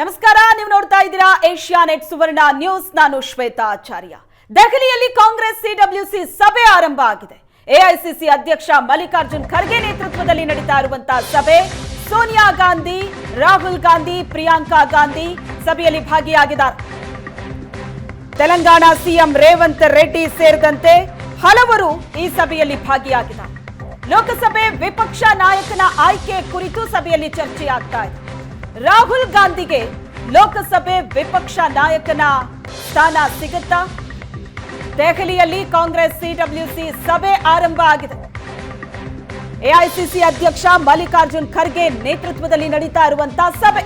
ನಮಸ್ಕಾರ, ನೀವು ನೋಡ್ತಾ ಇದ್ದೀರಾ ಏಷ್ಯಾ ನೆಟ್ ಸುವರ್ಣ ನ್ಯೂಸ್. ನಾನು ಶ್ವೇತಾ ಆಚಾರ್ಯ. ದೆಹಲಿಯಲ್ಲಿ ಕಾಂಗ್ರೆಸ್ ಸಿಡಬ್ಲ್ಯೂಸಿ ಸಭೆ ಆರಂಭ ಆಗಿದೆ. ಎಐಸಿಸಿ ಅಧ್ಯಕ್ಷ ಮಲ್ಲಿಕಾರ್ಜುನ್ ಖರ್ಗೆ ನೇತೃತ್ವದಲ್ಲಿ ನಡೀತಾ ಇರುವಂತಹ ಸಭೆ. ಸೋನಿಯಾ ಗಾಂಧಿ, ರಾಹುಲ್ ಗಾಂಧಿ, ಪ್ರಿಯಾಂಕಾ ಗಾಂಧಿ ಸಭೆಯಲ್ಲಿ ಭಾಗಿಯಾಗಿದ್ದಾರೆ. ತೆಲಂಗಾಣ ಸಿಎಂ ರೇವಂತ್ ರೆಡ್ಡಿ ಸೇರಿದಂತೆ ಹಲವರು ಈ ಸಭೆಯಲ್ಲಿ ಭಾಗಿಯಾಗಿದ್ದಾರೆ. ಲೋಕಸಭೆ ವಿಪಕ್ಷ ನಾಯಕನ ಆಯ್ಕೆ ಕುರಿತು ಸಭೆಯಲ್ಲಿ ಚರ್ಚೆಯಾಗ್ತಾ ಇದೆ. ರಾಹುಲ್ ಗಾಂಧಿಗೆ ಲೋಕಸಭೆ ವಿಪಕ್ಷ ನಾಯಕನ ಸ್ಥಾನ ಸಿಗುತ್ತಾ? ದೆಹಲಿಯಲ್ಲಿ ಕಾಂಗ್ರೆಸ್ ಸಿಡಬ್ಲ್ಯೂಸಿ ಸಭೆ ಆರಂಭ ಆಗಿದೆ. ಎಐಸಿಸಿ ಅಧ್ಯಕ್ಷ ಮಲ್ಲಿಕಾರ್ಜುನ್ ಖರ್ಗೆ ನೇತೃತ್ವದಲ್ಲಿ ನಡೀತಾ ಇರುವಂತಹ ಸಭೆ.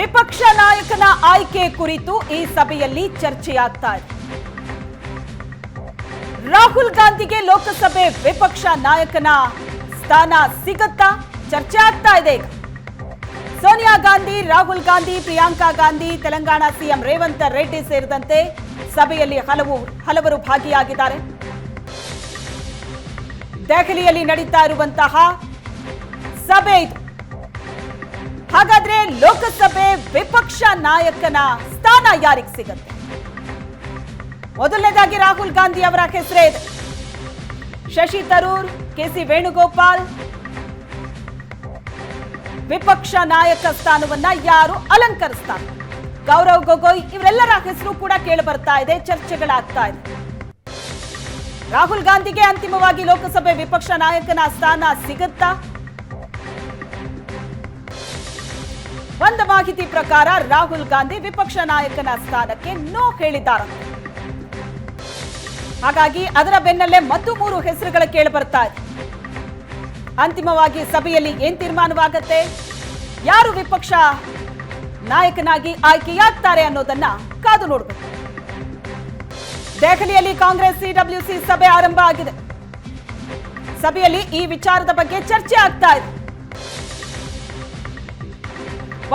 ವಿಪಕ್ಷ ನಾಯಕನ ಆಯ್ಕೆ ಕುರಿತು ಈ ಸಭೆಯಲ್ಲಿ ಚರ್ಚೆಯಾಗ್ತಾ ಇದೆ. ರಾಹುಲ್ ಗಾಂಧಿಗೆ ಲೋಕಸಭೆ ವಿಪಕ್ಷ ನಾಯಕನ ಸ್ಥಾನ ಸಿಗತ್ತಾ? ಚರ್ಚೆ ಆಗ್ತಾ ಇದೆ ಸೋನಿಯಾ ಗಾಂಧಿ, ರಾಹುಲ್ ಗಾಂಧಿ, ಪ್ರಿಯಾಂಕಾ ಗಾಂಧಿ, ತೆಲಂಗಾಣ ಸಿಎಂ ರೇವಂತ್ ರೆಡ್ಡಿ ಸೇರಿದಂತೆ ಸಭೆಯಲ್ಲಿ ಹಲವು ಹಲವರು ಭಾಗಿಯಾಗಿದ್ದಾರೆ. ದೆಹಲಿಯಲ್ಲಿ ನಡೀತಾ ಇರುವಂತಹ ಸಭೆ ಇದು. ಹಾಗಾದ್ರೆ ಲೋಕಸಭೆ ವಿಪಕ್ಷ ನಾಯಕನ ಸ್ಥಾನ ಯಾರಿಗೆ ಸಿಗುತ್ತೆ? ಮೊದಲನೇದಾಗಿ ರಾಹುಲ್ ಗಾಂಧಿ ಅವರ ಹೆಸರೇ ಶಶಿ ತರೂರ್ ಕೆಸಿ ವೇಣುಗೋಪಾಲ್ ವಿಪಕ್ಷ ನಾಯಕ ಸ್ಥಾನವನ್ನ ಯಾರು ಅಲಂಕರಿಸ್ತಾರೆ? ಗೌರವ್ ಗೊಗೊಯ್ ಇವರೆಲ್ಲರ ಹೆಸರು ಕೂಡ ಕೇಳಿ ಬರ್ತಾ ಇದೆ, ಚರ್ಚೆಗಳಾಗ್ತಾ ಇದೆ. ರಾಹುಲ್ ಗಾಂಧಿಗೆ ಅಂತಿಮವಾಗಿ ಲೋಕಸಭೆ ವಿಪಕ್ಷ ನಾಯಕನ ಸ್ಥಾನ ಸಿಗುತ್ತಾ? ಒಂದು ಮಾಹಿತಿ ಪ್ರಕಾರ ರಾಹುಲ್ ಗಾಂಧಿ ವಿಪಕ್ಷ ನಾಯಕನ ಸ್ಥಾನಕ್ಕೆ ನೋ ಹೇಳಿದ್ದಾರೆ ಹಾಗಾಗಿ ಅದರ ಬೆನ್ನಲ್ಲೇ ಮತ್ತು ಮೂರು ಹೆಸರುಗಳ ಕೇಳಿ ಬರ್ತಾ ಇದೆ. ಅಂತಿಮವಾಗಿ ಸಭೆಯಲ್ಲಿ ಏನ್ ತೀರ್ಮಾನವಾಗತ್ತೆ? ಯಾರು ವಿಪಕ್ಷ ನಾಯಕನಾಗಿ ಆಯ್ಕೆಯಾಗ್ತಾರೆ ಅನ್ನೋದನ್ನ ಕಾದು ನೋಡಬೇಕು. ದೆಹಲಿಯಲ್ಲಿ ಕಾಂಗ್ರೆಸ್ ಸಿಡಬ್ಲ್ಯೂಸಿ ಸಭೆ ಆರಂಭ ಆಗಿದೆ. ಸಭೆಯಲ್ಲಿ ಈ ವಿಚಾರದ ಬಗ್ಗೆ ಚರ್ಚೆ ಆಗ್ತಾ ಇದೆ.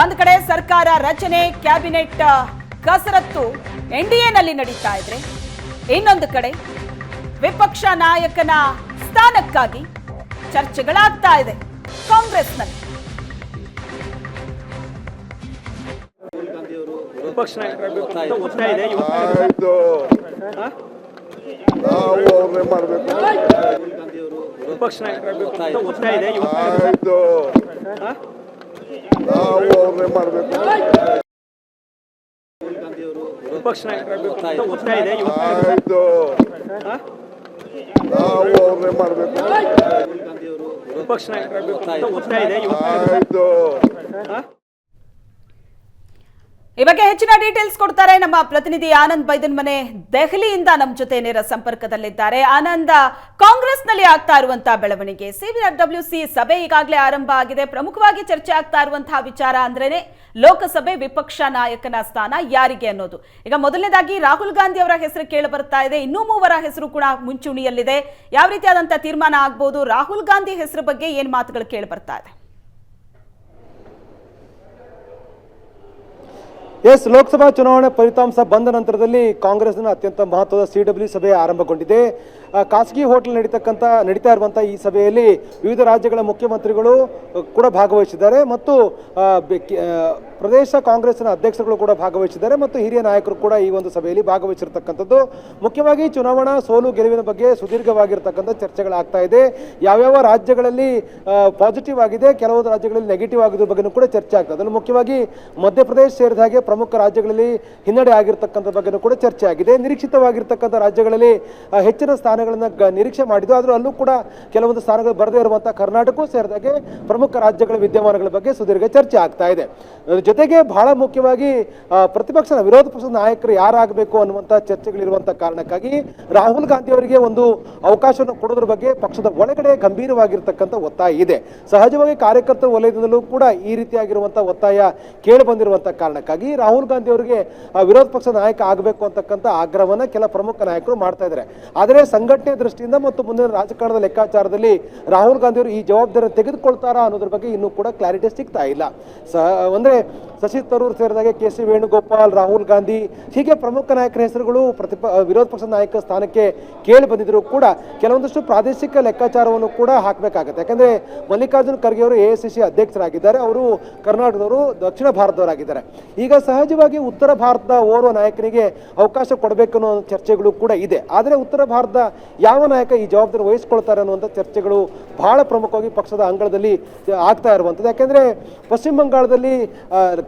ಒಂದು ಕಡೆ ಸರ್ಕಾರ ರಚನೆ, ಕ್ಯಾಬಿನೆಟ್ ಕಸರತ್ತು ಎನ್ಡಿಎನಲ್ಲಿ ನಡೀತಾ ಇದ್ರೆ, ಇನ್ನೊಂದು ಕಡೆ ವಿಪಕ್ಷ ನಾಯಕನ ಸ್ಥಾನಕ್ಕಾಗಿ ಚರ್ಚೆಗಳಾಗ್ತಾ ಇದೆ. ಕಾಂಗ್ರೆಸ್ನಲ್ಲಿ. ವಿಪಕ್ಷ ನಾಯಕರ ಒತ್ತಾಯ ಇದೆ? ನಾವು ಅವ್ರನ್ನೇ ಮಾಡ್ಬೇಕು. ವಿಪಕ್ಷ ನಾಯಕರಾಗಬೇಕು ಅಂತ ಈ ಬಗ್ಗೆ ಹೆಚ್ಚಿನ ಡೀಟೇಲ್ಸ್ ಕೊಡ್ತಾರೆ ನಮ್ಮ ಪ್ರತಿನಿಧಿ ಆನಂದ್ ಬೈದನ್ ಮನೆ, ದೆಹಲಿಯಿಂದ ನಮ್ಮ ಜೊತೆ ನೇರ ಸಂಪರ್ಕದಲ್ಲಿದ್ದಾರೆ. ಆನಂದ, ಕಾಂಗ್ರೆಸ್ನಲ್ಲಿ ಆಗ್ತಾ ಇರುವಂತಹ ಬೆಳವಣಿಗೆ. ಸಿಬಿಆರ್ಡಬ್ಲ್ಯೂ ಸಿ ಸಭೆ ಈಗಾಗಲೇ ಆರಂಭ ಆಗಿದೆ. ಪ್ರಮುಖವಾಗಿ ಚರ್ಚೆ ಆಗ್ತಾ ಇರುವಂತಹ ವಿಚಾರ ಅಂದ್ರೇನೆ ಲೋಕಸಭೆ ವಿಪಕ್ಷ ನಾಯಕನ ಸ್ಥಾನ ಯಾರಿಗೆ ಅನ್ನೋದು. ಈಗ ಮೊದಲನೇದಾಗಿ ರಾಹುಲ್ ಗಾಂಧಿ ಅವರ ಹೆಸರು ಕೇಳಿ ಬರ್ತಾ ಇದೆ. ಇನ್ನೂ ಮೂವರ ಹೆಸರು ಕೂಡ ಮುಂಚೂಣಿಯಲ್ಲಿದೆ. ಯಾವ ರೀತಿಯಾದಂತಹ ತೀರ್ಮಾನ ಆಗ್ಬೋದು? ರಾಹುಲ್ ಗಾಂಧಿ ಹೆಸರು ಬಗ್ಗೆ ಏನು ಮಾತುಗಳು ಕೇಳಿ ಬರ್ತಾ ಇದೆ? ಎಸ್, ಲೋಕಸಭಾ ಚುನಾವಣೆ ಫಲಿತಾಂಶ ಬಂದ ನಂತರದಲ್ಲಿ ಕಾಂಗ್ರೆಸ್ನ ಅತ್ಯಂತ ಮಹತ್ವದ ಸಿ ಡಬ್ಲ್ಯೂ ಸಭೆ ಆರಂಭಗೊಂಡಿದೆ. ಖಾಸಗಿ ಹೋಟೆಲ್ ನಡೀತಕ್ಕಂಥ ನಡೀತಾ ಇರುವಂಥ ಈ ಸಭೆಯಲ್ಲಿ ವಿವಿಧ ರಾಜ್ಯಗಳ ಮುಖ್ಯಮಂತ್ರಿಗಳು ಕೂಡ ಭಾಗವಹಿಸಿದ್ದಾರೆ ಮತ್ತು ಪ್ರದೇಶ ಕಾಂಗ್ರೆಸ್ನ ಅಧ್ಯಕ್ಷರುಗಳು ಕೂಡ ಭಾಗವಹಿಸಿದ್ದಾರೆ ಮತ್ತು ಹಿರಿಯ ನಾಯಕರು ಕೂಡ ಈ ಒಂದು ಸಭೆಯಲ್ಲಿ ಭಾಗವಹಿಸಿರ್ತಕ್ಕಂಥದ್ದು. ಮುಖ್ಯವಾಗಿ ಚುನಾವಣಾ ಸೋಲು ಗೆಲುವಿನ ಬಗ್ಗೆ ಸುದೀರ್ಘವಾಗಿರ್ತಕ್ಕಂಥ ಚರ್ಚೆಗಳಾಗ್ತಾ ಇದೆ. ಯಾವ್ಯಾವ ರಾಜ್ಯಗಳಲ್ಲಿ ಪಾಸಿಟಿವ್ ಆಗಿದೆ, ಕೆಲವು ರಾಜ್ಯಗಳಲ್ಲಿ ನೆಗೆಟಿವ್ ಆಗಿದ್ರ ಬಗ್ಗೆನೂ ಕೂಡ ಚರ್ಚೆ ಆಗ್ತದೆ. ಅದರಲ್ಲಿ ಮುಖ್ಯವಾಗಿ ಮಧ್ಯಪ್ರದೇಶ ಸೇರಿದ ಹಾಗೆ ಪ್ರಮುಖ ರಾಜ್ಯಗಳಲ್ಲಿ ಹಿನ್ನಡೆ ಆಗಿರ್ತಕ್ಕಂಥ ಬಗ್ಗೆನೂ ಕೂಡ ಚರ್ಚೆ ಆಗಿದೆ ನಿರೀಕ್ಷಿತವಾಗಿರ್ತಕ್ಕಂಥ ರಾಜ್ಯಗಳಲ್ಲಿ ಹೆಚ್ಚಿನ ಸ್ಥಾನಗಳನ್ನು ನಿರೀಕ್ಷೆ ಮಾಡಿದ್ದು. ಆದರೂ ಅಲ್ಲೂ ಕೂಡ ಕೆಲವೊಂದು ಸ್ಥಾನಗಳು ಬರದೇ ಇರುವಂಥ ಕರ್ನಾಟಕವೂ ಸೇರಿದಾಗೆ ಪ್ರಮುಖ ರಾಜ್ಯಗಳ ವಿದ್ಯಮಾನಗಳ ಬಗ್ಗೆ ಸುದೀರ್ಘ ಚರ್ಚೆ ಆಗ್ತಾ ಇದೆ. ಜೊತೆಗೆ ಬಹಳ ಮುಖ್ಯವಾಗಿ ಪ್ರತಿಪಕ್ಷದ ವಿರೋಧ ಪಕ್ಷದ ನಾಯಕರು ಯಾರಾಗಬೇಕು ಅನ್ನುವಂಥ ಚರ್ಚೆಗಳಿರುವಂಥ ಕಾರಣಕ್ಕಾಗಿ ರಾಹುಲ್ ಗಾಂಧಿ ಅವರಿಗೆ ಒಂದು ಅವಕಾಶವನ್ನು ಕೊಡೋದ್ರ ಬಗ್ಗೆ ಪಕ್ಷದ ಒಳಗಡೆ ಗಂಭೀರವಾಗಿರ್ತಕ್ಕಂಥ ಒತ್ತಾಯ ಇದೆ. ಸಹಜವಾಗಿ ಕಾರ್ಯಕರ್ತರ ವಲಯದಿಂದಲೂ ಕೂಡ ಈ ರೀತಿಯಾಗಿರುವಂಥ ಒತ್ತಾಯ ಕೇಳಿ ಬಂದಿರುವಂಥ ಕಾರಣಕ್ಕಾಗಿ ರಾಹುಲ್ ಗಾಂಧಿ ಅವರಿಗೆ ವಿರೋಧ ಪಕ್ಷದ ನಾಯಕ ಆಗಬೇಕು ಅಂತಕ್ಕಂಥ ಆಗ್ರಹವನ್ನು ಕೆಲ ಪ್ರಮುಖ ನಾಯಕರು ಮಾಡ್ತಾ ಇದ್ದಾರೆ. ಆದರೆ ಸಂಘಟನೆ ದೃಷ್ಟಿಯಿಂದ ಮತ್ತು ಮುಂದಿನ ರಾಜಕಾರಣದ ಲೆಕ್ಕಾಚಾರದಲ್ಲಿ ರಾಹುಲ್ ಗಾಂಧಿ ಅವರು ಈ ಜವಾಬ್ದಾರಿ ತೆಗೆದುಕೊಳ್ತಾರಾ ಅನ್ನೋದ್ರ ಬಗ್ಗೆ ಇನ್ನೂ ಕೂಡ ಕ್ಲಾರಿಟಿ ಸಿಗ್ತಾ ಇಲ್ಲ. ಸ, ಅಂದ್ರೆ ಶಶಿ ತರೂರ್ ಸೇರಿದಾಗೆ ಕೆ ಸಿ ವೇಣುಗೋಪಾಲ್, ರಾಹುಲ್ ಗಾಂಧಿ, ಹೀಗೆ ಪ್ರಮುಖ ನಾಯಕರ ಹೆಸರುಗಳು ಪ್ರತಿಪ ವಿರೋಧ ಪಕ್ಷದ ನಾಯಕ ಸ್ಥಾನಕ್ಕೆ ಕೇಳಿ ಬಂದಿದ್ರು ಕೂಡ ಕೆಲವೊಂದಷ್ಟು ಪ್ರಾದೇಶಿಕ ಲೆಕ್ಕಾಚಾರವನ್ನು ಕೂಡ ಹಾಕಬೇಕಾಗುತ್ತೆ. ಯಾಕಂದ್ರೆ ಮಲ್ಲಿಕಾರ್ಜುನ್ ಖರ್ಗೆ ಅವರು ಎ ಸಿ ಸಿ ಅಧ್ಯಕ್ಷರಾಗಿದ್ದಾರೆ, ಅವರು ಕರ್ನಾಟಕದವರು ದಕ್ಷಿಣ ಭಾರತದವರಾಗಿದ್ದಾರೆ. ಈಗ ಸಹಜವಾಗಿ ಉತ್ತರ ಭಾರತದ ಓರ್ವ ನಾಯಕನಿಗೆ ಅವಕಾಶ ಕೊಡಬೇಕು ಅನ್ನೋ ಚರ್ಚೆಗಳು ಕೂಡ ಇದೆ. ಆದರೆ ಉತ್ತರ ಭಾರತದ ಯಾವ ನಾಯಕ ಈ ಜವಾಬ್ದಾರಿ ವಹಿಸ್ಕೊಳ್ತಾರೆ ಅನ್ನುವಂಥ ಚರ್ಚೆಗಳು ಬಹಳ ಪ್ರಮುಖವಾಗಿ ಪಕ್ಷದ ಅಂಗಳದಲ್ಲಿ ಆಗ್ತಾ ಇರುವಂಥದ್ದು. ಯಾಕೆಂದರೆ ಪಶ್ಚಿಮ ಬಂಗಾಳದಲ್ಲಿ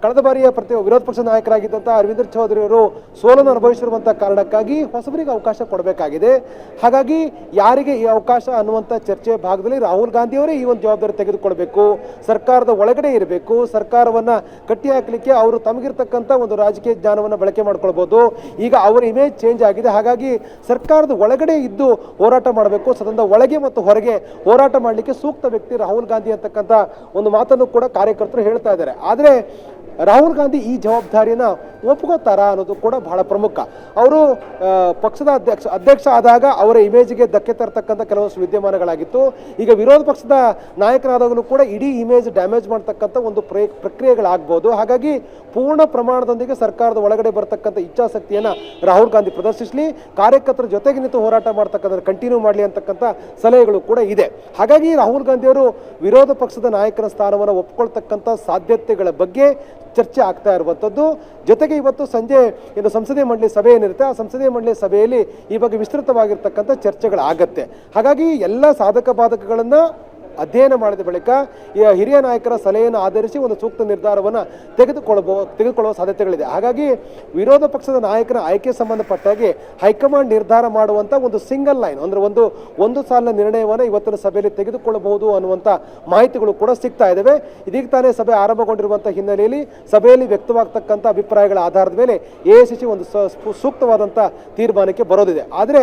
ಕಳೆದ ಬಾರಿಯ ಪ್ರತಿ ವಿರೋಧ ಪಕ್ಷದ ನಾಯಕರಾಗಿದ್ದಂಥ ಅರವಿಂದ ಚೌಧರಿ ಅವರು ಸೋಲನ್ನು ಅನುಭವಿಸಿರುವಂಥ ಕಾರಣಕ್ಕಾಗಿ ಹೊಸಬರಿಗೆ ಅವಕಾಶ ಕೊಡಬೇಕಾಗಿದೆ. ಹಾಗಾಗಿ ಯಾರಿಗೆ ಈ ಅವಕಾಶ ಅನ್ನುವಂಥ ಚರ್ಚೆ ಭಾಗದಲ್ಲಿ ರಾಹುಲ್ ಗಾಂಧಿ ಅವರೇ ಈ ಒಂದು ಜವಾಬ್ದಾರಿ ತೆಗೆದುಕೊಳ್ಬೇಕು. ಸರ್ಕಾರದ ಒಳಗಡೆ ಇರಬೇಕು. ಸರ್ಕಾರವನ್ನ ಕಟ್ಟಿ ಹಾಕಲಿಕ್ಕೆ ಅವರು ತಮಗಿರ್ತಕ್ಕಂಥ ಒಂದು ರಾಜಕೀಯ ಜ್ಞಾನವನ್ನು ಬಳಕೆ ಮಾಡ್ಕೊಳ್ಬೋದು. ಈಗ ಅವರ ಇಮೇಜ್ ಚೇಂಜ್ ಆಗಿದೆ. ಹಾಗಾಗಿ ಸರ್ಕಾರದ ಒಳಗಡೆ ಇದ್ದು ಹೋರಾಟ ಮಾಡಬೇಕು. ಸದನದ ಒಳಗೆ ಮತ್ತು ಹೊರಗೆ ಹೋರಾಟ ಮಾಡಲಿಕ್ಕೆ ಸೂಕ್ತ ವ್ಯಕ್ತಿ ರಾಹುಲ್ ಗಾಂಧಿ ಅಂತಕ್ಕಂಥ ಒಂದು ಮಾತನ್ನು ಕೂಡ ಕಾರ್ಯಕರ್ತರು ಹೇಳ್ತಾ ಇದ್ದಾರೆ. ಆದರೆ ರಾಹುಲ್ ಗಾಂಧಿ ಈ ಜವಾಬ್ದಾರಿಯನ್ನ ಒಪ್ಕೋತಾರಾ ಅನ್ನೋದು ಕೂಡ ಬಹಳ ಪ್ರಮುಖ. ಅವರು ಪಕ್ಷದ ಅಧ್ಯಕ್ಷ ಅಧ್ಯಕ್ಷ ಆದಾಗ ಅವರ ಇಮೇಜ್ಗೆ ಧಕ್ಕೆ ತರತಕ್ಕಂಥ ಕೆಲವೊಂದು ವಿದ್ಯಮಾನಗಳಾಗಿತ್ತು. ಈಗ ವಿರೋಧ ಪಕ್ಷದ ನಾಯಕರಾದಾಗಲೂ ಕೂಡ ಇಡೀ ಇಮೇಜ್ ಡ್ಯಾಮೇಜ್ ಮಾಡ್ತಕ್ಕಂಥ ಒಂದು ಪ್ರೇ, ಪ್ರಕ್ರಿಯೆಗಳಾಗ್ಬೋದು. ಹಾಗಾಗಿ ಪೂರ್ಣ ಪ್ರಮಾಣದೊಂದಿಗೆ ಸರ್ಕಾರದ ಒಳಗಡೆ ಬರತಕ್ಕಂಥ ಇಚ್ಛಾಶಕ್ತಿಯನ್ನ ರಾಹುಲ್ ಗಾಂಧಿ ಪ್ರದರ್ಶಿಸಲಿ. ಕಾರ್ಯಕರ್ತರ ಜೊತೆಗೆ ನಿಂತು ಹೋರಾಟ ಮಾಡ್ತಕ್ಕಂಥ ಕಂಟಿನ್ಯೂ ಮಾಡಲಿ ಅಂತಕ್ಕಂಥ ಸಲಹೆಗಳು ಕೂಡ ಇದೆ. ಹಾಗಾಗಿ ರಾಹುಲ್ ಗಾಂಧಿಯವರು ವಿರೋಧ ಪಕ್ಷದ ನಾಯಕನ ಸ್ಥಾನವನ್ನು ಒಪ್ಕೊಳ್ತಕ್ಕಂಥ ಸಾಧ್ಯತೆಗಳ ಬಗ್ಗೆ ಚರ್ಚೆ ಆಗ್ತಾ ಇರುವಂಥದ್ದು. ಜೊತೆಗೆ ಇವತ್ತು ಸಂಜೆ ಏನು ಸಂಸದೀಯ ಮಂಡಳಿ ಸಭೆ ಏನಿರುತ್ತೆ, ಆ ಸಂಸದೀಯ ಮಂಡಳಿ ಸಭೆಯಲ್ಲಿ ಈ ಬಗ್ಗೆ ವಿಸ್ತೃತವಾಗಿರ್ತಕ್ಕಂಥ ಚರ್ಚೆಗಳಾಗತ್ತೆ. ಹಾಗಾಗಿ ಎಲ್ಲ ಸಾಧಕ ಬಾಧಕಗಳನ್ನು ಅಧ್ಯಯನ ಮಾಡಿದ ಬಳಿಕ ಹಿರಿಯ ನಾಯಕರ ಸಲಹೆಯನ್ನು ಆಧರಿಸಿ ಒಂದು ಸೂಕ್ತ ನಿರ್ಧಾರವನ್ನು ತೆಗೆದುಕೊಳ್ಳಬಹುದು ತೆಗೆದುಕೊಳ್ಳುವ ಸಾಧ್ಯತೆಗಳಿದೆ. ಹಾಗಾಗಿ ವಿರೋಧ ಪಕ್ಷದ ನಾಯಕರ ಆಯ್ಕೆ ಸಂಬಂಧಪಟ್ಟಾಗಿ ಹೈಕಮಾಂಡ್ ನಿರ್ಧಾರ ಮಾಡುವಂಥ ಒಂದು ಸಿಂಗಲ್ ಲೈನ್ ಅಂದರೆ ಒಂದು ಒಂದು ಸಾಲಿನ ನಿರ್ಣಯವನ್ನು ಇವತ್ತಿನ ಸಭೆಯಲ್ಲಿ ತೆಗೆದುಕೊಳ್ಳಬಹುದು ಅನ್ನುವಂಥ ಮಾಹಿತಿಗಳು ಕೂಡ ಸಿಗ್ತಾ ಇದ್ದಾವೆ ಇದೀಗ ತಾನೇ ಸಭೆ ಆರಂಭಗೊಂಡಿರುವಂಥ ಹಿನ್ನೆಲೆಯಲ್ಲಿ ಸಭೆಯಲ್ಲಿ ವ್ಯಕ್ತವಾಗ್ತಕ್ಕಂಥ ಅಭಿಪ್ರಾಯಗಳ ಆಧಾರದ ಮೇಲೆ ಎ ಒಂದು ಸೂಕ್ತವಾದಂಥ ತೀರ್ಮಾನಕ್ಕೆ ಬರೋದಿದೆ. ಆದರೆ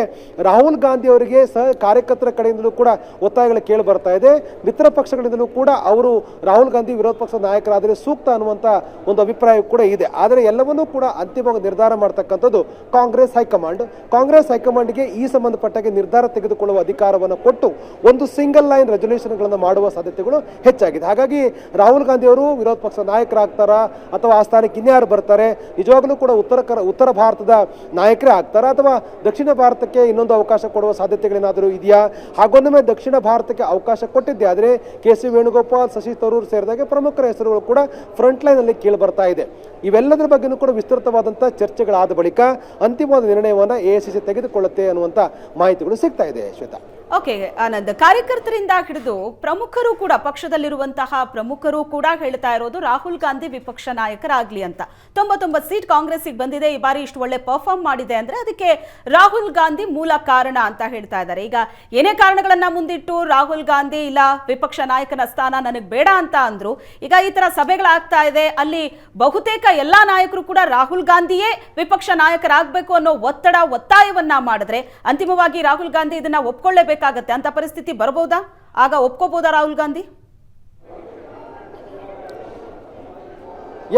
ರಾಹುಲ್ ಗಾಂಧಿ ಅವರಿಗೆ ಸಹ ಕಾರ್ಯಕರ್ತರ ಕಡೆಯಿಂದಲೂ ಕೂಡ ಒತ್ತಾಯಗಳು ಕೇಳಿ ಬರ್ತಾ ಇದೆ. ಮಿತ್ರ ಪಕ್ಷಗಳಿಂದಲೂ ಕೂಡ ಅವರು ರಾಹುಲ್ ಗಾಂಧಿ ವಿರೋಧ ಪಕ್ಷದ ನಾಯಕರಾದರೆ ಸೂಕ್ತ ಅನ್ನುವಂಥ ಒಂದು ಅಭಿಪ್ರಾಯ ಕೂಡ ಇದೆ. ಆದರೆ ಎಲ್ಲವನ್ನೂ ಕೂಡ ಅಂತಿಮವಾಗಿ ನಿರ್ಧಾರ ಮಾಡ್ತಕ್ಕಂಥದ್ದು ಕಾಂಗ್ರೆಸ್ ಹೈಕಮಾಂಡ್. ಕಾಂಗ್ರೆಸ್ ಹೈಕಮಾಂಡ್ಗೆ ಈ ಸಂಬಂಧಪಟ್ಟಾಗೆ ನಿರ್ಧಾರ ತೆಗೆದುಕೊಳ್ಳುವ ಅಧಿಕಾರವನ್ನು ಕೊಟ್ಟು ಒಂದು ಸಿಂಗಲ್ ಲೈನ್ ರೆಸೊಲ್ಯೂಷನ್ಗಳನ್ನು ಮಾಡುವ ಸಾಧ್ಯತೆಗಳು ಹೆಚ್ಚಾಗಿದೆ. ಹಾಗಾಗಿ ರಾಹುಲ್ ಗಾಂಧಿ ಅವರು ವಿರೋಧ ಪಕ್ಷದ ನಾಯಕರಾಗ್ತಾರಾ ಅಥವಾ ಆ ಸ್ಥಾನಕ್ಕೆ ಇನ್ಯಾರು ಬರ್ತಾರೆ? ನಿಜವಾಗ್ಲೂ ಕೂಡ ಉತ್ತರ ಉತ್ತರ ಭಾರತದ ನಾಯಕರೇ ಆಗ್ತಾರಾ? ಅಥವಾ ದಕ್ಷಿಣ ಭಾರತಕ್ಕೆ ಇನ್ನೊಂದು ಅವಕಾಶ ಕೊಡುವ ಸಾಧ್ಯತೆಗಳೇನಾದರೂ ಇದೆಯಾ? ಹಾಗೊಂದೊಮ್ಮೆ ದಕ್ಷಿಣ ಭಾರತಕ್ಕೆ ಅವಕಾಶ ಕೊಟ್ಟಿದ್ದೆ. ಆದರೆ ಕೆ ಸಿ ವೇಣುಗೋಪಾಲ್ ಶಶಿ ತರೂರ್ ಸೇರಿದಾಗೆ ಪ್ರಮುಖರ ಹೆಸರುಗಳು ಕೂಡ ಫ್ರಂಟ್ ಲೈನ್ ಅಲ್ಲಿ ಕೇಳಿ ಬರ್ತಾ ಇದೆ. ಇವೆಲ್ಲದರ ಬಗ್ಗೆನೂ ಕೂಡ ವಿಸ್ತೃತವಾದಂಥ ಚರ್ಚೆಗಳಾದ ಬಳಿಕ ಅಂತಿಮವಾದ ನಿರ್ಣಯವನ್ನು ಎ ತೆಗೆದುಕೊಳ್ಳುತ್ತೆ ಅನ್ನುವಂಥ ಮಾಹಿತಿಗಳು ಸಿಗ್ತಾ ಇದೆ, ಶ್ವೇತಾ. ಓಕೆ, ಆನಂದ್. ಕಾರ್ಯಕರ್ತರಿಂದ ಹಿಡಿದು ಪ್ರಮುಖರು ಕೂಡ, ಪಕ್ಷದಲ್ಲಿರುವಂತಹ ಪ್ರಮುಖರು ಕೂಡ ಹೇಳ್ತಾ ಇರೋದು ರಾಹುಲ್ ಗಾಂಧಿ ವಿಪಕ್ಷ ನಾಯಕರಾಗ್ಲಿ ಅಂತ. ತೊಂಬತ್ತೊಂಬತ್ತು ಸೀಟ್ ಕಾಂಗ್ರೆಸ್ಗೆ ಬಂದಿದೆ. ಈ ಬಾರಿ ಇಷ್ಟು ಒಳ್ಳೆ ಪರ್ಫಾರ್ಮ್ ಮಾಡಿದೆ ಅಂದ್ರೆ ಅದಕ್ಕೆ ರಾಹುಲ್ ಗಾಂಧಿ ಮೂಲ ಕಾರಣ ಅಂತ ಹೇಳ್ತಾ ಇದ್ದಾರೆ. ಈಗ ಏನೇ ಕಾರಣಗಳನ್ನ ಮುಂದಿಟ್ಟು ರಾಹುಲ್ ಗಾಂಧಿ ಇಲ್ಲ ವಿಪಕ್ಷ ನಾಯಕನ ಸ್ಥಾನ ನನಗೆ ಬೇಡ ಅಂತ ಅಂದ್ರು. ಈಗ ಈ ತರ ಸಭೆಗಳಾಗ್ತಾ ಇದೆ. ಅಲ್ಲಿ ಬಹುತೇಕ ಎಲ್ಲಾ ನಾಯಕರು ಕೂಡ ರಾಹುಲ್ ಗಾಂಧಿಯೇ ವಿಪಕ್ಷ ನಾಯಕರಾಗಬೇಕು ಅನ್ನೋ ಒತ್ತಡ, ಒತ್ತಾಯವನ್ನ ಮಾಡಿದ್ರೆ ಅಂತಿಮವಾಗಿ ರಾಹುಲ್ ಗಾಂಧಿ ಇದನ್ನ ಒಪ್ಕೊಳ್ಳೇಬೇಕಾಗತ್ತೆ ಅಂತ ಪರಿಸ್ಥಿತಿ ಬರಬಹುದಾ ಆಗ ಒಪ್ಕೋಬಹುದಾ ರಾಹುಲ್ ಗಾಂಧಿ?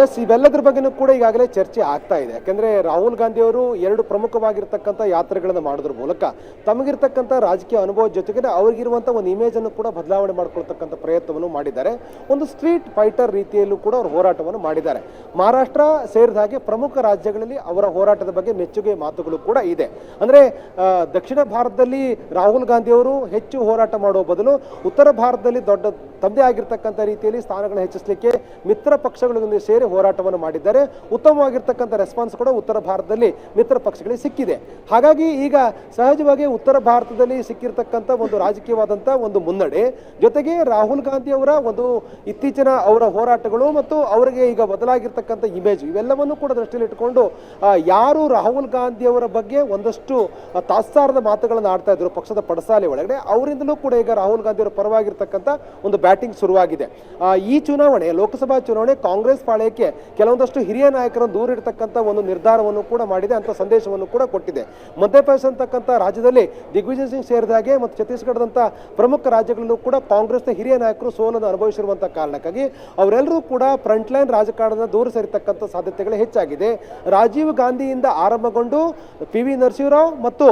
ಎಸ್ ಇವೆಲ್ಲದರ ಬಗ್ಗೆನೂ ಕೂಡ ಈಗಾಗಲೇ ಚರ್ಚೆ ಆಗ್ತಾ ಇದೆ. ಯಾಕಂದ್ರೆ ರಾಹುಲ್ ಗಾಂಧಿ ಅವರು ಎರಡು ಪ್ರಮುಖವಾಗಿರ್ತಕ್ಕಂಥ ಯಾತ್ರೆಗಳನ್ನು ಮಾಡೋದ್ರ ಮೂಲಕ ತಮಗಿರ್ತಕ್ಕಂಥ ರಾಜಕೀಯ ಅನುಭವದ ಜೊತೆಗೆ ಅವ್ರಿಗಿರುವಂಥ ಒಂದು ಇಮೇಜ್ ಅನ್ನು ಕೂಡ ಬದಲಾವಣೆ ಮಾಡ್ಕೊಳ್ತಕ್ಕಂಥ ಪ್ರಯತ್ನವನ್ನು ಮಾಡಿದ್ದಾರೆ. ಒಂದು ಸ್ಟ್ರೀಟ್ ಫೈಟರ್ ರೀತಿಯಲ್ಲೂ ಕೂಡ ಅವರು ಹೋರಾಟವನ್ನು ಮಾಡಿದ್ದಾರೆ. ಮಹಾರಾಷ್ಟ್ರ ಸೇರಿದ ಹಾಗೆ ಪ್ರಮುಖ ರಾಜ್ಯಗಳಲ್ಲಿ ಅವರ ಹೋರಾಟದ ಬಗ್ಗೆ ಮೆಚ್ಚುಗೆ ಮಾತುಗಳು ಕೂಡ ಇದೆ. ಅಂದ್ರೆ ದಕ್ಷಿಣ ಭಾರತದಲ್ಲಿ ರಾಹುಲ್ ಗಾಂಧಿ ಅವರು ಹೆಚ್ಚು ಹೋರಾಟ ಮಾಡುವ ಬದಲು ಉತ್ತರ ಭಾರತದಲ್ಲಿ ದೊಡ್ಡ ತಮ್ಮದೇ ಆಗಿರ್ತಕ್ಕಂಥ ರೀತಿಯಲ್ಲಿ ಸ್ಥಾನಗಳನ್ನು ಹೆಚ್ಚಿಸಲಿಕ್ಕೆ ಮಿತ್ರ ಪಕ್ಷಗಳೊಂದಿಗೆ ಸೇರಿ ಹೋರಾಟವನ್ನು ಮಾಡಿದ್ದಾರೆ. ಉತ್ತಮವಾಗಿರ್ತಕ್ಕಂಥ ರೆಸ್ಪಾನ್ಸ್ ಕೂಡ ಉತ್ತರ ಭಾರತದಲ್ಲಿ ಮಿತ್ರ ಪಕ್ಷಗಳಿಗೆ ಸಿಕ್ಕಿದೆ. ಹಾಗಾಗಿ ಈಗ ಸಹಜವಾಗಿ ಉತ್ತರ ಭಾರತದಲ್ಲಿ ಸಿಕ್ಕಿರ್ತಕ್ಕಂಥ ಒಂದು ರಾಜಕೀಯವಾದಂಥ ಒಂದು ಮುನ್ನಡೆ, ಜೊತೆಗೆ ರಾಹುಲ್ ಗಾಂಧಿ ಅವರ ಒಂದು ಇತ್ತೀಚಿನ ಅವರ ಹೋರಾಟಗಳು ಮತ್ತು ಅವರಿಗೆ ಈಗ ಬದಲಾಗಿರ್ತಕ್ಕಂಥ ಇಮೇಜ್ ಇವೆಲ್ಲವನ್ನು ಕೂಡ ದೃಷ್ಟಿಯಲ್ಲಿ ಇಟ್ಟುಕೊಂಡು ಯಾರು ರಾಹುಲ್ ಗಾಂಧಿ ಅವರ ಬಗ್ಗೆ ಒಂದಷ್ಟು ತಾತ್ಸಾರದ ಮಾತುಗಳನ್ನು ಆಡ್ತಾ ಇದ್ರು ಪಕ್ಷದ ಪಡಸಾಲೆ ಒಳಗಡೆ, ಅವರಿಂದಲೂ ಕೂಡ ಈಗ ರಾಹುಲ್ ಗಾಂಧಿ ಅವರ ಪರವಾಗಿರ್ತಕ್ಕಂಥ ಒಂದು ಬ್ಯಾಟಿಂಗ್ ಶುರುವಾಗಿದೆ. ಈ ಚುನಾವಣೆ, ಲೋಕಸಭಾ ಚುನಾವಣೆ ಕಾಂಗ್ರೆಸ್ ಪಾಳೆಗೆ ಮಾಡಲಿಕ್ಕೆ ಕೆಲವೊಂದಷ್ಟು ಹಿರಿಯ ನಾಯಕರನ್ನು ದೂರಿಡ್ತಕ್ಕಂಥ ಒಂದು ನಿರ್ಧಾರವನ್ನು ಕೂಡ ಮಾಡಿದೆ ಅಂತ ಸಂದೇಶವನ್ನು ಕೂಡ ಕೊಟ್ಟಿದೆ. ಮಧ್ಯಪ್ರದೇಶ ಅಂತಕ್ಕಂಥ ರಾಜ್ಯದಲ್ಲಿ ದಿಗ್ವಿಜಯ್ ಸಿಂಗ್ ಸೇರಿದ ಹಾಗೆ ಮತ್ತು ಛತ್ತೀಸ್ಗಢದಂಥ ಪ್ರಮುಖ ರಾಜ್ಯಗಳಲ್ಲೂ ಕೂಡ ಕಾಂಗ್ರೆಸ್ನ ಹಿರಿಯ ನಾಯಕರು ಸೋಲನ್ನು ಅನುಭವಿಸಿರುವಂಥ ಕಾರಣಕ್ಕಾಗಿ ಅವರೆಲ್ಲರೂ ಕೂಡ ಫ್ರಂಟ್ ಲೈನ್ ರಾಜಕಾರಣದ ದೂರ ಸರಿತಕ್ಕಂಥ ಸಾಧ್ಯತೆಗಳು ಹೆಚ್ಚಾಗಿದೆ. ರಾಜೀವ್ ಗಾಂಧಿಯಿಂದ ಆರಂಭಗೊಂಡು ಪಿ ವಿ ನರಸಿಂಹರಾವ್ ಮತ್ತು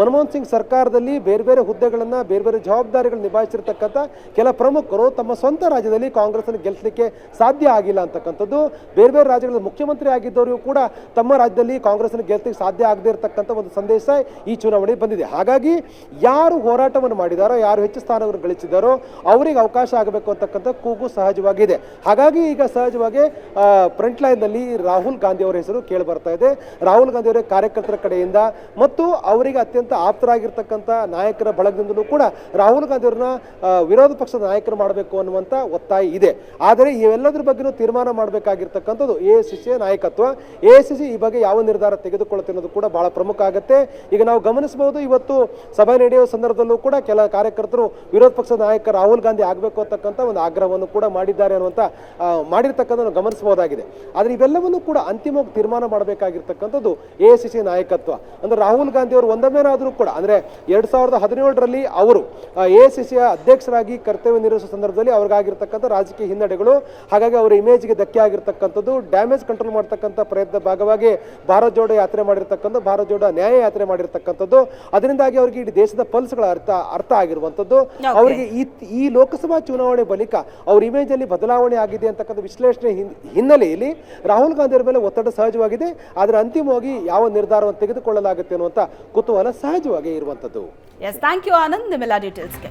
ಮನಮೋಹನ್ ಸಿಂಗ್ ಸರ್ಕಾರದಲ್ಲಿ ಬೇರೆ ಬೇರೆ ಹುದ್ದೆಗಳನ್ನು, ಬೇರೆ ಬೇರೆ ಜವಾಬ್ದಾರಿಗಳು ನಿಭಾಯಿಸಿರ್ತಕ್ಕಂಥ ಕೆಲ ಪ್ರಮುಖರು ತಮ್ಮ ಸ್ವಂತ ರಾಜ್ಯದಲ್ಲಿ ಕಾಂಗ್ರೆಸ್ನ ಗೆಲ್ಲಿಸಲಿಕ್ಕೆ ಸಾಧ್ಯ ಆಗಿಲ್ಲ ಅಂತಕ್ಕಂಥದ್ದು ಬೇರೆ ಬೇರೆ ರಾಜ್ಯಗಳ ಮುಖ್ಯಮಂತ್ರಿ ಆಗಿದ್ದವರಿಗೂ ಕೂಡ ತಮ್ಮ ರಾಜ್ಯದಲ್ಲಿ ಕಾಂಗ್ರೆಸ್ನ ಗೆಲ್ತಿಗೆ ಸಾಧ್ಯ ಆಗದೇ ಇರತಕ್ಕಂಥ ಒಂದು ಸಂದೇಶ ಈ ಚುನಾವಣೆ ಬಂದಿದೆ. ಹಾಗಾಗಿ ಯಾರು ಹೋರಾಟವನ್ನು ಮಾಡಿದಾರೋ, ಯಾರು ಹೆಚ್ಚು ಸ್ಥಾನವನ್ನು ಗಳಿಸಿದಾರೋ ಅವರಿಗೆ ಅವಕಾಶ ಆಗಬೇಕು ಅಂತಕ್ಕಂಥ ಕೂಗು ಸಹಜವಾಗಿದೆ. ಹಾಗಾಗಿ ಈಗ ಸಹಜವಾಗಿ ಫ್ರಂಟ್ ಲೈನ್ನಲ್ಲಿ ರಾಹುಲ್ ಗಾಂಧಿ ಅವರ ಹೆಸರು ಕೇಳಿ ಬರ್ತಾ ಇದೆ. ರಾಹುಲ್ ಗಾಂಧಿ ಅವರ ಕಾರ್ಯಕರ್ತರ ಕಡೆಯಿಂದ ಮತ್ತು ಅವರಿಗೆ ಅತ್ಯಂತ ಆಪ್ತರಾಗಿರ್ತಕ್ಕಂಥ ನಾಯಕರ ಬಳಗದಿಂದಲೂ ಕೂಡ ರಾಹುಲ್ ಗಾಂಧಿ ಅವರನ್ನ ವಿರೋಧ ಪಕ್ಷದ ನಾಯಕರು ಮಾಡಬೇಕು ಅನ್ನುವಂಥ ಒತ್ತಾಯ ಇದೆ. ಆದರೆ ಇವೆಲ್ಲದರ ಬಗ್ಗೆನೂ ತೀರ್ಮಾನ ಮಾಡಬೇಕಾಗಿರ್ತಕ್ಕಂಥದ್ದು ಎ ಸಿ ಸಿಯ ನಾಯಕತ್ವ. ಎ ಸಿ ಸಿ ಈ ಬಗ್ಗೆ ಯಾವ ನಿರ್ಧಾರ ತೆಗೆದುಕೊಳ್ಳುತ್ತೆ ಅನ್ನೋದು ಕೂಡ ಬಹಳ ಪ್ರಮುಖ ಆಗುತ್ತೆ. ಈಗ ನಾವು ಗಮನಿಸಬಹುದು, ಇವತ್ತು ಸಭೆ ನಡೆಯುವ ಸಂದರ್ಭದಲ್ಲೂ ಕೂಡ ಕೆಲ ಕಾರ್ಯಕರ್ತರು, ವಿರೋಧ ಪಕ್ಷದ ನಾಯಕ ರಾಹುಲ್ ಗಾಂಧಿ ಆಗಬೇಕು ಅಂತಕ್ಕಂಥ ಒಂದು ಆಗ್ರಹವನ್ನು ಕೂಡ ಮಾಡಿದ್ದಾರೆ ಅನ್ನುವಂಥ ಮಾಡಿರ್ತಕ್ಕಂಥ ಗಮನಿಸಬಹುದಾಗಿದೆ. ಆದರೆ ಇವೆಲ್ಲವನ್ನು ಕೂಡ ಅಂತಿಮವಾಗಿ ತೀರ್ಮಾನ ಮಾಡಬೇಕಾಗಿರ್ತಕ್ಕಂಥದ್ದು ಎ ಸಿ ಸಿ ನಾಯಕತ್ವ. ಅಂದ್ರೆ ರಾಹುಲ್ ಗಾಂಧಿ ಅವರು ಒಂದೊಮ್ಮೆನಾದರೂ ಕೂಡ, ಅಂದ್ರೆ ಎರಡ್ ಸಾವಿರದ ಹದಿನೇಳರಲ್ಲಿ ಅವರು ಎ ಸಿ ಸಿಯ ಅಧ್ಯಕ್ಷರಾಗಿ ಕರ್ತವ್ಯ ನಿರ್ವಹಿಸುವ ಸಂದರ್ಭದಲ್ಲಿ ಅವ್ರಿಗಾಗಿರ್ತಕ್ಕಂಥ ರಾಜಕೀಯ ಹಿನ್ನಡೆಗಳು, ಹಾಗಾಗಿ ಅವರ ಇಮೇಜ್ಗೆ ಧಕ್ಕೆ ಆಗಿರ್ತಕ್ಕಂಥದ್ದು ಡ್ಯಾಮೇಜ್ ಕಂಟ್ರೋಲ್ ಮಾಡ್ತಕ್ಕಂಥ ಪ್ರಯತ್ನ ಭಾಗವಾಗಿ ಭಾರತ್ ಜೋಡೋ ಯಾತ್ರೆ ಮಾಡಿರ್ತಕ್ಕಂಥ ಭಾರತ್ ಜೋಡೋ ನ್ಯಾಯ ಯಾತ್ರೆ ಮಾಡಿರ್ತಕ್ಕಂಥದ್ದು. ಅದರಿಂದಾಗಿ ಅವರಿಗೆ ಇಡೀ ದೇಶದ ಪಲ್ಸ್ಗಳ ಅರ್ಥ ಅರ್ಥ ಆಗಿರುವಂಥದ್ದು. ಅವರಿಗೆ ಈ ಈ ಲೋಕಸಭಾ ಚುನಾವಣೆ ಬಳಿಕ ಅವ್ರ ಇಮೇಜ್ ಅಲ್ಲಿ ಬದಲಾವಣೆ ಆಗಿದೆ ಅಂತಕ್ಕಂಥ ವಿಶ್ಲೇಷಣೆ ಹಿನ್ನೆಲೆಯಲ್ಲಿ ರಾಹುಲ್ ಗಾಂಧಿ ಅವರ ಮೇಲೆ ಒತ್ತಡ ಸಹಜವಾಗಿದೆ. ಆದರೆ ಅಂತಿಮವಾಗಿ ಯಾವ ನಿರ್ಧಾರವನ್ನು ತೆಗೆದುಕೊಳ್ಳಲಾಗುತ್ತೆ ಅನ್ನುವಂಥ ಕುತೂಹಲ ಸಹಜವಾಗಿ ಇರುವಂಥದ್ದು. ಎಸ್ ಥ್ಯಾಂಕ್ ಯು ಆನಂದ್ ನಿಮ್ಮೆಲ್ಲ ಡೀಟೇಲ್ಸ್ಗೆ